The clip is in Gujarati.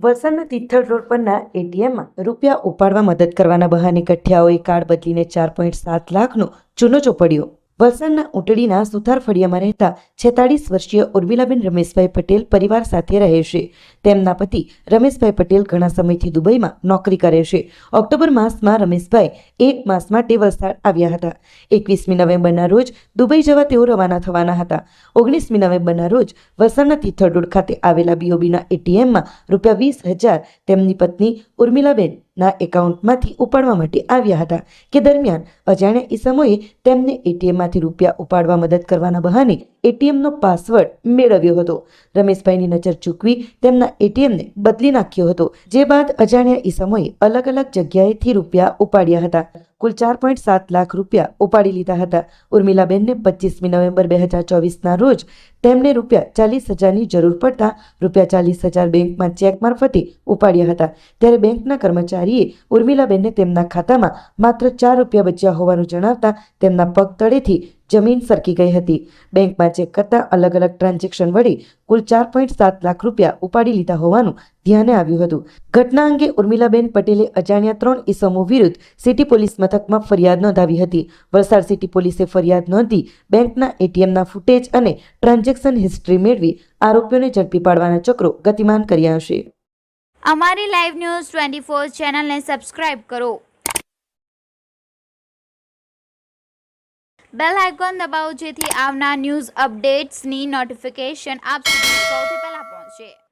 વલસાડના તિથલ રોડ પરના એટીએમમાં રૂપિયા ઉપાડવા મદદ કરવાના બહાને કઠિયાઓએ કાર્ડ બદલીને ચાર પોઈન્ટ સાત લાખનો ચૂનો ચોપડ્યો. વલસાડના ઉટડીના સુથાર ફળિયામાં રહેતા છેતાળીસ વર્ષીય ઉર્મિલાબેન રમેશભાઈ પટેલ પરિવાર સાથે રહે છે. તેમના પતિ રમેશભાઈ પટેલ ઘણા સમયથી દુબઈમાં નોકરી કરે છે. ઓક્ટોબર માસમાં રમેશભાઈ એક માસ માટે વલસાડ આવ્યા હતા. એકવીસમી નવેમ્બરના રોજ દુબઈ જવા તેઓ રવાના થવાના હતા. ઓગણીસમી નવેમ્બરના રોજ વલસાડના તિથલ રોડ ખાતે આવેલા બીઓબીના એટીએમમાં રૂપિયા વીસ હજાર તેમની પત્ની ઉર્મિલાબેન ના એકાઉન્ટમાંથી ઉપાડવા માટે આવ્યા હતા કે દરમિયાન અજાણ્યા ઈસમોએ તેમને એટીએમમાંથી રૂપિયા ઉપાડવા મદદ કરવાના બહાને એટીએમનો પાસવર્ડ મેળવ્યો હતો. રમેશભાઈની નજર ચૂકવી તેમના એટીએમને બદલી નાખ્યો હતો, જે બાદ અજાણ્યા ઈસમોએ અલગ અલગ જગ્યાએથી રૂપિયા ઉપાડ્યા હતા. કુલ ચાર પોઈન્ટ સાત લાખ રૂપિયા ઉપાડી લીધા હતા. ઉર્મિલાબેનને પચીસમી નવેમ્બર બે હજાર ચોવીસના રોજ તેમને રૂપિયા ચાલીસ હજારની જરૂર પડતા રૂપિયા ચાલીસ હજાર બેંકમાં ચેક મારફતે ઉપાડ્યા હતા. ત્યારે બેંકના કર્મચારીએ ઉર્મિલાબેનને તેમના ખાતામાં માત્ર ચાર રૂપિયા બચ્યા હોવાનું જણાવતા તેમના પગ તળેથી જમીન સરકી ગઈ હતી. બેંકમાં ચેક કરતા અલગ અલગ ટ્રાન્ઝેક્શન વડે કુલ ચાર પોઈન્ટ સાત લાખ રૂપિયા ઉપાડી લીધા હોવાનું ધ્યાને આવ્યું હતું. ઘટના અંગે ઉર્મિલાબેન પટેલે અજાણ્યા ત્રણ ઇસમો વિરુદ્ધ સિટી પોલીસ મથકમાં ફરિયાદ નોંધાવી હતી. વલસાડ સિટી પોલીસે ફરિયાદ નોંધી બેંકના એટીએમના ફૂટેજ અને ટ્રાન્ઝેક્શન હિસ્ટ્રી મેળવી આરોપીઓને ઝડપી પાડવાના ચક્રો ગતિમાન કર્યા હશે. અમારી લાઈવ ન્યૂઝ ટ્વેન્ટી ફોર ચેનલને સબસ્ક્રાઇબ કરો. બેલ આઇકોન દબાવો જેથી આવનાર ન્યૂઝ અપડેટ્સની નોટિફિકેશન આપ સુધી સૌથી પહેલા પહોંચે.